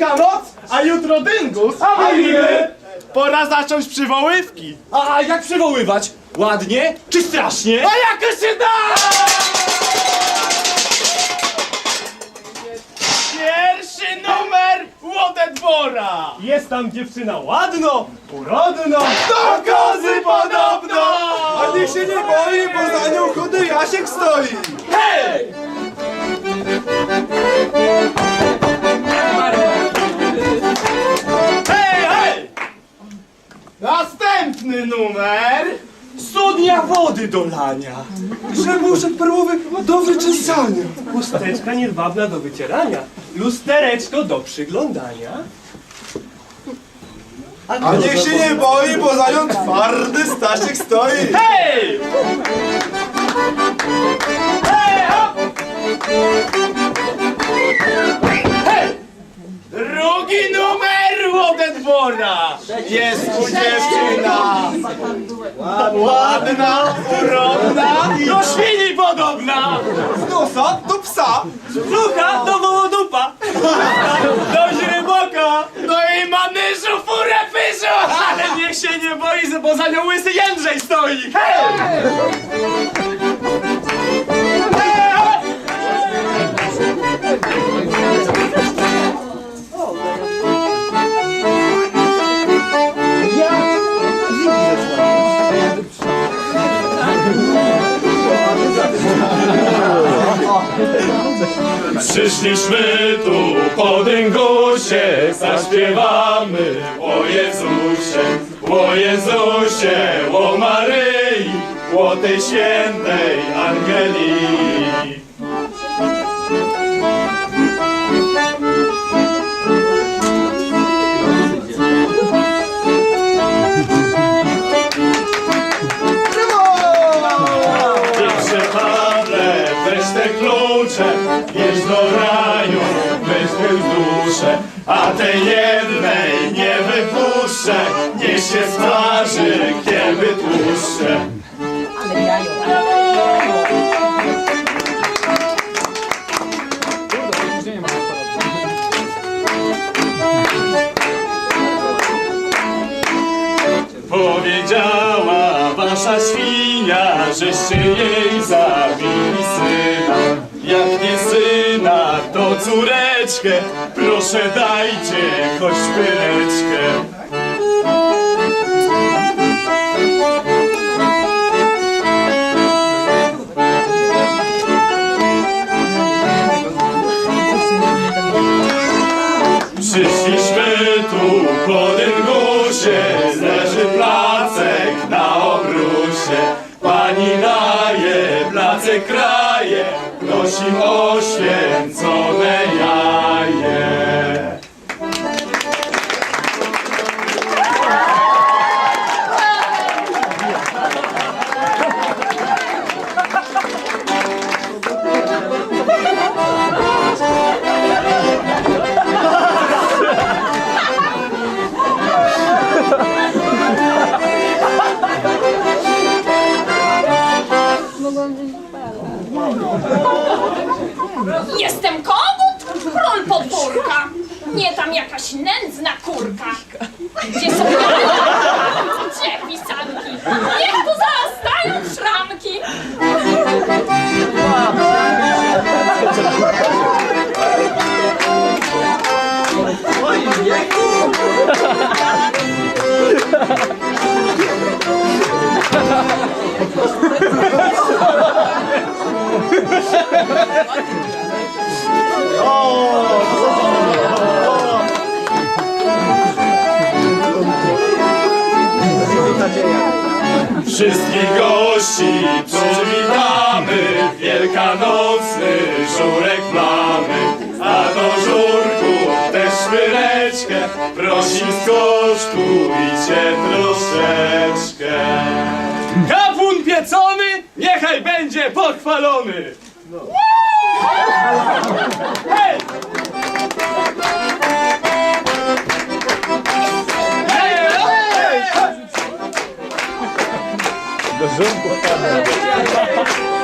Wielkanoc, a jutro dyngus. A my? Pora zacząć przywoływki. A jak przywoływać? Ładnie czy strasznie? A jak się da? Pierwszy numer Łodetwora. Jest tam dziewczyna ładno, urodno. Do kozy podobno. A niech się nie boi, bo za nią chudy Jasiek stoi! Hej, numer. Studnia wody do lania. Grzebuszek perłowy do wyczesania! Chusteczka niedbawna do wycierania. Lustereczko do przyglądania. A niech się nie boi, bo za nią twardy Stasiek stoi! Hej! Hej, hop! Jest tu dziewczyna. Ładna, urodna, do świni podobna. Z nosa do psa! Luka do wołodupa. Do źreboka. No i manyżu furę pyżu, ale niech się nie boi, bo za nią łysy Jędrzej stoi. Hej, Przyszliśmy tu po dyngusie, zaśpiewamy o Jezusie, o Jezusie, o Maryi, o tej świętej Angelii. Weź te klucze, jedź do raju, weź duszę, a tej jednej nie wypuszczę, niech się tłuszcze. Ale jajo. Powiedziała wasza świnia, żeście jej zabili córeczkę, proszę dajcie choć pyleczkę. Przyszliśmy tu po dyngusie, leży placek na obrusie. Pani daje, placek kraje, prosi o święcone jaje. Jestem kogut, król podwórka. Nie tam jakaś nędzna kurka. Gdzie są jaja? Gdzie pisanki? Wszystkich gości przywitamy, wielkanocny żurek mamy. A do żurku też szpyreczkę, prosi skosztujcie troszeczkę. Kapłun piecony, niechaj będzie pochwalony. Hej! Hej! Hej!